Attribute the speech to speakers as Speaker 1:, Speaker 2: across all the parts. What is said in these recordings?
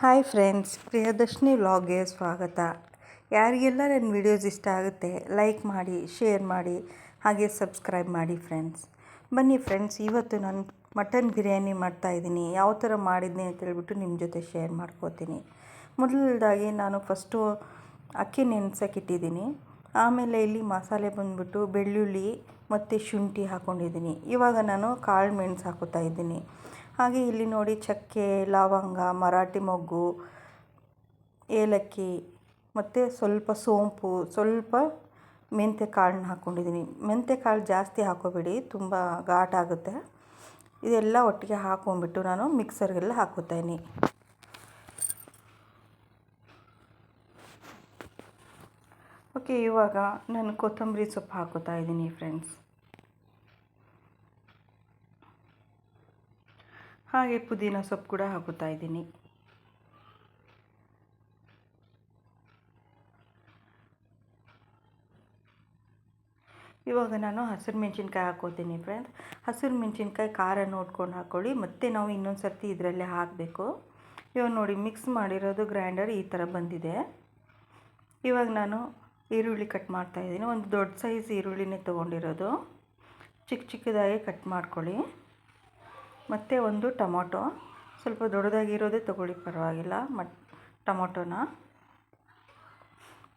Speaker 1: Hi friends, Priyadarshini ವ್ಲಾಗ್ಗೆ ಸ್ವಾಗತ. ಯಾರಿಗೆಲ್ಲ ನನ್ನ ವಿಡಿಯೋಸ್ ಇಷ್ಟ ಆಗುತ್ತೆ, ಲೈಕ್ ಮಾಡಿ, ಶೇರ್ ಮಾಡಿ, ಹಾಗೆ ಸಬ್ಸ್ಕ್ರೈಬ್ ಮಾಡಿ ಫ್ರೆಂಡ್ಸ್. ಬನ್ನಿ ಫ್ರೆಂಡ್ಸ್, ಇವತ್ತು ನಾನು ಮಟನ್ ಬಿರಿಯಾನಿ ಮಾಡ್ತಾ ಇದ್ದೀನಿ. ಯಾವ ಥರ ಮಾಡಿದ್ದೀನಿ ಅಂತ ಹೇಳ್ಬಿಟ್ಟು ನಿಮ್ಮ ಜೊತೆ ಶೇರ್ ಮಾಡ್ಕೋತೀನಿ. ಮೊದಲದಾಗಿ ನಾನು ಫಸ್ಟು ಅಕ್ಕಿ ನೆನೆಸೋಕ್ಕಿಟ್ಟಿದ್ದೀನಿ ಆಮೇಲೆ ಇಲ್ಲಿ ಮಸಾಲೆ ಬಂದ್ಬಿಟ್ಟು ಬೆಳ್ಳುಳ್ಳಿ ಮತ್ತು ಶುಂಠಿ ಹಾಕ್ಕೊಂಡಿದ್ದೀನಿ ಇವಾಗ ನಾನು ಕಾಳು ಮೆಣಸು ಹಾಕೋತಾ ಇದ್ದೀನಿ. ಹಾಗೆ ಇಲ್ಲಿ ನೋಡಿ ಚಕ್ಕೆ, ಲವಂಗ, ಮರಾಠಿ ಮೊಗ್ಗು, ಏಲಕ್ಕಿ ಮತ್ತು ಸ್ವಲ್ಪ ಸೋಂಪು, ಸ್ವಲ್ಪ ಮೆಂತ್ಯ ಕಾಳನ್ನ ಹಾಕ್ಕೊಂಡಿದ್ದೀನಿ ಮೆಂತ್ಯ ಕಾಳು ಜಾಸ್ತಿ ಹಾಕೋಬೇಡಿ, ತುಂಬ ಘಾಟ್ ಆಗುತ್ತೆ. ಇದೆಲ್ಲ ಒಟ್ಟಿಗೆ ಹಾಕೊಂಡ್ಬಿಟ್ಟು ನಾನು ಮಿಕ್ಸರ್ಗೆಲ್ಲ ಹಾಕೋತೀನಿ ಓಕೆ, ಇವಾಗ ನಾನು ಕೊತ್ತಂಬರಿ ಸೊಪ್ಪು ಹಾಕೋತಾ ಇದ್ದೀನಿ ಫ್ರೆಂಡ್ಸ್ ಹಾಗೆ ಪುದೀನ ಸೊಪ್ಪು ಕೂಡ ಹಾಕೋತಾ ಇದ್ದೀನಿ. ಇವಾಗ ನಾನು ಹಸಿರು ಮೆಣಸಿನ್ಕಾಯಿ ಹಾಕೋತೀನಿ ಫ್ರೆಂಡ್ಸ್ ಹಸಿರು ಮೆಣಸಿನ್ಕಾಯಿ ಖಾರ ನೋಡ್ಕೊಂಡು ಹಾಕ್ಕೊಳ್ಳಿ ಮತ್ತೆ ನಾವು ಇನ್ನೊಂದು ಸರ್ತಿ ಇದರಲ್ಲೇ ಹಾಕಬೇಕು. ಇವಾಗ ನೋಡಿ ಮಿಕ್ಸ್ ಮಾಡಿರೋದು ಗ್ರೈಂಡರ್ ಈ ಥರ ಬಂದಿದೆ. ಇವಾಗ ನಾನು ಈರುಳ್ಳಿ ಕಟ್ ಮಾಡ್ತಾಯಿದ್ದೀನಿ ಒಂದು ದೊಡ್ಡ ಸೈಜ್ ಈರುಳ್ಳಿನೇ ತೊಗೊಂಡಿರೋದು. ಚಿಕ್ಕ ಚಿಕ್ಕದಾಗಿ ಕಟ್ ಮಾಡ್ಕೊಳ್ಳಿ. ಮತ್ತು ಒಂದು ಟೊಮೊಟೊ. ಸ್ವಲ್ಪ ದೊಡ್ಡದಾಗಿರೋದೇ ತೊಗೊಳ್ಳಿ, ಪರವಾಗಿಲ್ಲ. ಮಟ್, ಟೊಮೊಟೊನ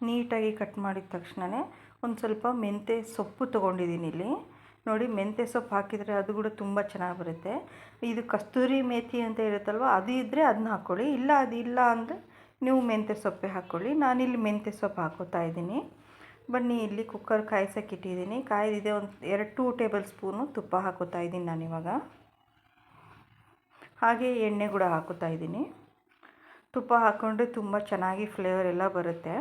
Speaker 1: ನೀಟಾಗಿ ಕಟ್ ಮಾಡಿದ ತಕ್ಷಣವೇ ಒಂದು ಸ್ವಲ್ಪ ಮೆಂತ್ಯ ಸೊಪ್ಪು ತೊಗೊಂಡಿದ್ದೀನಿ ಇಲ್ಲಿ. ನೋಡಿ ಮೆಂತ್ಯ ಸೊಪ್ಪು ಹಾಕಿದರೆ ಅದು ಕೂಡ ತುಂಬ ಚೆನ್ನಾಗಿ ಬರುತ್ತೆ. ಇದು ಕಸ್ತೂರಿ ಮೇಥಿ ಅಂತ ಇರುತ್ತಲ್ವ, ಅದು ಇದ್ದರೆ ಅದನ್ನ ಹಾಕ್ಕೊಳ್ಳಿ ಇಲ್ಲ, ಅದು ಇಲ್ಲ ಅಂದರೆ ನೀವು ಮೆಂತ್ಯ ಸೊಪ್ಪೆ ಹಾಕ್ಕೊಳ್ಳಿ ನಾನಿಲ್ಲಿ ಮೆಂತ್ಯ ಸೊಪ್ಪು ಹಾಕೋತಾ ಇದ್ದೀನಿ. ಬನ್ನಿ, ಇಲ್ಲಿ ಕುಕ್ಕರ್ ಕಾಯಿಸೋಕ್ಕಿಟ್ಟಿದ್ದೀನಿ ಇಟ್ಟಿದ್ದೀನಿ. ಕಾಯ್ದಿದೆ ಒಂದು ಎರಡು ಟೂ ಟೇಬಲ್ ಸ್ಪೂನು ತುಪ್ಪ ಹಾಕೋತಾ ಇದ್ದೀನಿ ನಾನಿವಾಗ. ಹಾಗೆ ಎಣ್ಣೆ ಕೂಡ ಹಾಕೋತಾ ಇದ್ದೀನಿ. ತುಪ್ಪ ಹಾಕ್ಕೊಂಡ್ರೆ ತುಂಬ ಚೆನ್ನಾಗಿ ಫ್ಲೇವರ್ ಎಲ್ಲ ಬರುತ್ತೆ.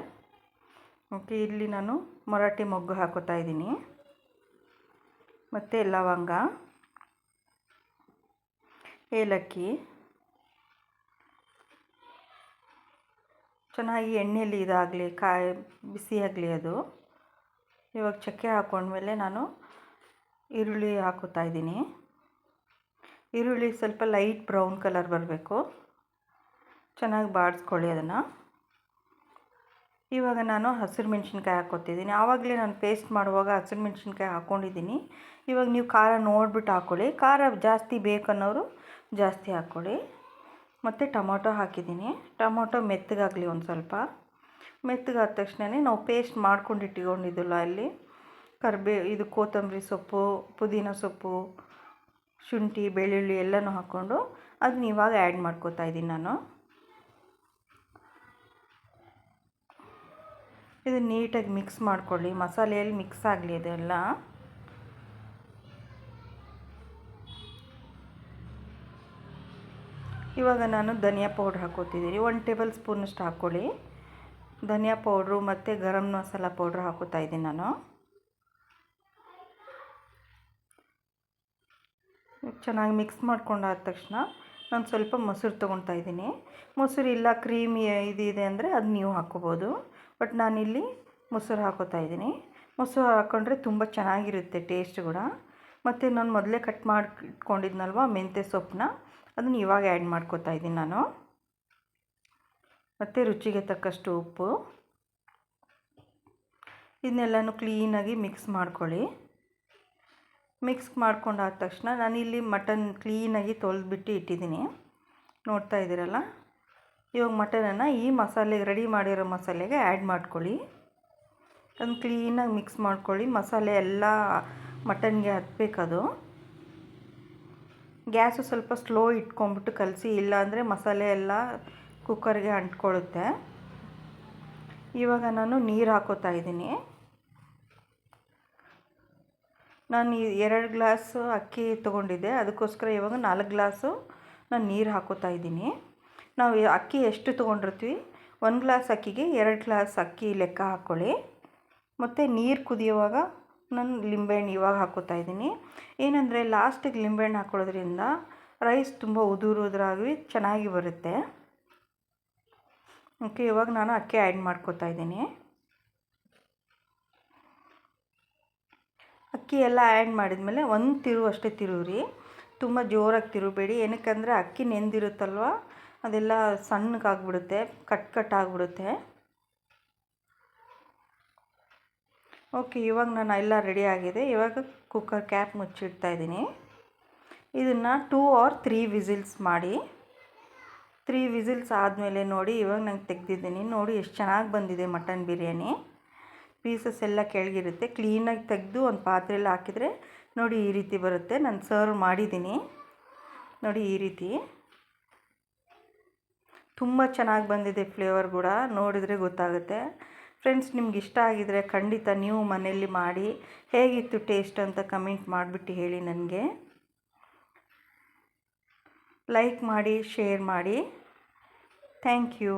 Speaker 1: ಓಕೆ ಇಲ್ಲಿ ನಾನು ಮರಾಠಿ ಮೊಗ್ಗು ಹಾಕೋತಾ ಇದ್ದೀನಿ. ಮತ್ತು ಲವಂಗ, ಏಲಕ್ಕಿ, ಚೆನ್ನಾಗಿ ಎಣ್ಣೆಯಲ್ಲಿ ಇದಾಗಲಿ, ಕಾಯಿ, ಬಿಸಿ ಆಗಲಿ ಅದು. ಇವಾಗ ಚಕ್ಕೆ ಹಾಕ್ಕೊಂಡ್ಮೇಲೆ ನಾನು ಈರುಳ್ಳಿ ಹಾಕೋತಾ ಇದ್ದೀನಿ. ಈರುಳ್ಳಿ ಸ್ವಲ್ಪ ಲೈಟ್ ಬ್ರೌನ್ ಕಲರ್ ಬರಬೇಕು. ಚೆನ್ನಾಗಿ ಬಾಡಿಸ್ಕೊಳ್ಳಿ ಅದನ್ನು. ಇವಾಗ ನಾನು ಹಸಿರು ಮೆಣಸಿನ್ಕಾಯಿ ಹಾಕ್ಕೊತಿದ್ದೀನಿ. ಆವಾಗಲೇ ನಾನು ಪೇಸ್ಟ್ ಮಾಡುವಾಗ ಹಸಿರು ಮೆಣಸಿನ್ಕಾಯಿ ಹಾಕ್ಕೊಂಡಿದ್ದೀನಿ. ಇವಾಗ ನೀವು ಖಾರ ನೋಡ್ಬಿಟ್ಟು ಹಾಕ್ಕೊಳ್ಳಿ ಖಾರ ಜಾಸ್ತಿ ಬೇಕನ್ನೋರು ಜಾಸ್ತಿ ಹಾಕ್ಕೊಳ್ಳಿ ಮತ್ತು ಟೊಮೊಟೊ ಹಾಕಿದ್ದೀನಿ. ಟೊಮೊಟೊ ಮೆತ್ತಗಾಗಲಿ ಒಂದು ಸ್ವಲ್ಪ. ಮೆತ್ತಗಾದ ತಕ್ಷಣವೇ ನಾವು ಪೇಸ್ಟ್ ಮಾಡ್ಕೊಂಡು ಇಟ್ಕೊಂಡಿದ್ದಲ್ಲ ಅಲ್ಲಿ, ಕರಿಬೇ, ಇದು ಕೊತ್ತಂಬರಿ ಸೊಪ್ಪು, ಪುದೀನ ಸೊಪ್ಪು ಶುಂಠಿ, ಬೆಳ್ಳುಳ್ಳಿ ಎಲ್ಲನೂ ಹಾಕ್ಕೊಂಡು ಅದನ್ನ ಇವಾಗ ಆ್ಯಡ್ ಮಾಡ್ಕೋತಾ ಇದ್ದೀನಿ ನಾನು. ಇದು ನೀಟಾಗಿ ಮಿಕ್ಸ್ ಮಾಡ್ಕೊಳ್ಳಿ. ಮಸಾಲೆಯಲ್ಲಿ ಮಿಕ್ಸ್ ಆಗಲಿ ಇದೆಲ್ಲ. ಇವಾಗ ನಾನು ಧನಿಯಾ ಪೌಡ್ರ್ ಹಾಕೋತಿದ್ದೀನಿ ಒನ್ ಟೇಬಲ್ ಸ್ಪೂನಷ್ಟು ಹಾಕ್ಕೊಳ್ಳಿ. ಧನಿಯಾ ಪೌಡ್ರು ಮತ್ತು ಗರಂ ಮಸಾಲ ಪೌಡ್ರ್ ಹಾಕೋತಾ ಇದ್ದೀನಿ ನಾನು. ಚೆನ್ನಾಗಿ ಮಿಕ್ಸ್ ಮಾಡ್ಕೊಂಡಾದ ತಕ್ಷಣ ನಾನು ಸ್ವಲ್ಪ ಮೊಸರು ತೊಗೊತಾ ಇದ್ದೀನಿ. ಮೊಸರು ಇಲ್ಲ, ಕ್ರೀಮಿ ಇದಿದೆ ಅಂದರೆ ಅದು ನೀವು ಹಾಕ್ಕೋಬೋದು. ಬಟ್ ನಾನಿಲ್ಲಿ ಮೊಸರು ಹಾಕೋತಾ ಇದ್ದೀನಿ. ಮೊಸರು ಹಾಕ್ಕೊಂಡ್ರೆ ತುಂಬ ಚೆನ್ನಾಗಿರುತ್ತೆ ಟೇಸ್ಟ್ ಕೂಡ. ಮತ್ತು ನಾನು ಮೊದಲೇ ಕಟ್ ಮಾಡಿ ಇಟ್ಕೊಂಡಿದ್ನಲ್ವ ಮೆಂತ್ಯ ಸೊಪ್ಪನ್ನ ಅದನ್ನು ಇವಾಗ ಆ್ಯಡ್ ಮಾಡ್ಕೋತಾ ಇದ್ದೀನಿ ನಾನು. ಮತ್ತು ರುಚಿಗೆ ತಕ್ಕಷ್ಟು ಉಪ್ಪು. ಇದನ್ನೆಲ್ಲನೂ ಕ್ಲೀನಾಗಿ ಮಿಕ್ಸ್ ಮಾಡ್ಕೊಳ್ಳಿ. ಮಿಕ್ಸ್ ಮಾಡ್ಕೊಂಡಾದ ತಕ್ಷಣ ನಾನಿಲ್ಲಿ ಮಟನ್ ಕ್ಲೀನಾಗಿ ತೊಳೆದ್ಬಿಟ್ಟು ಇಟ್ಟಿದ್ದೀನಿ. ನೋಡ್ತಾ ಇದ್ದೀರಲ್ಲ? ಇವಾಗ ಮಟನನ್ನು ಈ ಮಸಾಲೆಗೆ ರೆಡಿ ಮಾಡಿರೋ ಮಸಾಲೆಗೆ ಆ್ಯಡ್ ಮಾಡ್ಕೊಳ್ಳಿ. ಅದನ್ನು ಕ್ಲೀನಾಗಿ ಮಿಕ್ಸ್ ಮಾಡ್ಕೊಳ್ಳಿ. ಮಸಾಲೆ ಎಲ್ಲ ಮಟನ್ಗೆ ಹತ್ತಬೇಕದು ಗ್ಯಾಸು ಸ್ವಲ್ಪ ಸ್ಲೋ ಇಟ್ಕೊಂಬಿಟ್ಟು ಕಲಸಿ, ಇಲ್ಲಾಂದರೆ ಮಸಾಲೆ ಎಲ್ಲ ಕುಕ್ಕರ್ಗೆ ಅಂಟ್ಕೊಳ್ಳುತ್ತೆ. ಇವಾಗ ನಾನು ನೀರು ಹಾಕೋತಾ ಇದ್ದೀನಿ. ನಾನು ಎರಡು ಗ್ಲಾಸು ಅಕ್ಕಿ ತೊಗೊಂಡಿದ್ದೆ. ಅದಕ್ಕೋಸ್ಕರ ಇವಾಗ ನಾಲ್ಕು ಗ್ಲಾಸು ನಾನು ನೀರು ಹಾಕೋತಾ ಇದ್ದೀನಿ. ನಾವು ಅಕ್ಕಿ ಎಷ್ಟು ತೊಗೊಂಡಿರ್ತೀವಿ? ಒಂದು ಗ್ಲಾಸ್ ಅಕ್ಕಿಗೆ ಎರಡು ಗ್ಲಾಸ್ ಅಕ್ಕಿ ಲೆಕ್ಕ ಹಾಕ್ಕೊಳ್ಳಿ ಮತ್ತು ನೀರು ಕುದಿಯುವಾಗ ನಾನು ಲಿಂಬೆಹಣ್ಣು ಇವಾಗ ಹಾಕೋತಾ ಇದ್ದೀನಿ. ಏನಂದರೆ ಲಾಸ್ಟಿಗೆ ಲಿಂಬೆಹಣ್ಣು ಹಾಕೊಳ್ಳೋದ್ರಿಂದ ರೈಸ್ ತುಂಬ ಉದುರುದ್ರಾಗಿ ಚೆನ್ನಾಗಿ ಬರುತ್ತೆ. ಓಕೆ, ಇವಾಗ ನಾನು ಅಕ್ಕಿ ಆ್ಯಡ್ ಮಾಡ್ಕೋತಾ ಇದ್ದೀನಿ. ಅಕ್ಕಿ ಎಲ್ಲ ಆ್ಯಡ್ ಮಾಡಿದ್ಮೇಲೆ ಒಂದು ತಿರು ಅಷ್ಟೇ ತಿರುವಿರಿ ತುಂಬ ಜೋರಾಗಿ ತಿರುಬೇಡಿ ಏನಕ್ಕಂದರೆ ಅಕ್ಕಿ ನೆಂದಿರುತ್ತಲ್ವ? ಅದೆಲ್ಲ ಸಣ್ಣಗಾಗ್ಬಿಡುತ್ತೆ ಕಟ್ ಕಟ್ ಆಗಿಬಿಡುತ್ತೆ. ಓಕೆ ಇವಾಗ ನಾನು ಎಲ್ಲ ರೆಡಿ ಆಗಿದೆ. ಇವಾಗ ಕುಕ್ಕರ್ ಕ್ಯಾಪ್ ಮುಚ್ಚಿಡ್ತಾ ಇದ್ದೀನಿ. ಇದನ್ನು ಟೂ ಆರ್ ತ್ರೀ ವಿಸಿಲ್ಸ್ ಮಾಡಿ. ತ್ರೀ ವಿಸಿಲ್ಸ್ ಆದಮೇಲೆ ನೋಡಿ, ಇವಾಗ ನಂಗೆ ತೆಗ್ದಿದ್ದೀನಿ. ನೋಡಿ, ಎಷ್ಟು ಚೆನ್ನಾಗಿ ಬಂದಿದೆ ಮಟನ್ ಬಿರಿಯಾನಿ. ಪೀಸಸ್ ಎಲ್ಲ ಕೆಳಗಿರುತ್ತೆ. ಕ್ಲೀನಾಗಿ ತೆಗೆದು ಒಂದು ಪಾತ್ರೆಯಲ್ಲಿ ಹಾಕಿದರೆ ನೋಡಿ ಈ ರೀತಿ ಬರುತ್ತೆ. ನಾನು ಸರ್ವ್ ಮಾಡಿದ್ದೀನಿ. ನೋಡಿ ಈ ರೀತಿ. ತುಂಬ ಚೆನ್ನಾಗಿ ಬಂದಿದೆ ಫ್ಲೇವರ್ ಕೂಡ. ನೋಡಿದರೆ ಗೊತ್ತಾಗುತ್ತೆ. ಫ್ರೆಂಡ್ಸ್ ನಿಮ್ಗೆ ಇಷ್ಟ ಆಗಿದರೆ ಖಂಡಿತ ನೀವು ಮನೆಯಲ್ಲಿ ಮಾಡಿ, ಹೇಗಿತ್ತು ಟೇಸ್ಟ್ ಅಂತ ಕಮೆಂಟ್ ಮಾಡಿಬಿಟ್ಟು ಹೇಳಿ ನನಗೆ. ಲೈಕ್ ಮಾಡಿ ಶೇರ್ ಮಾಡಿ. Thank you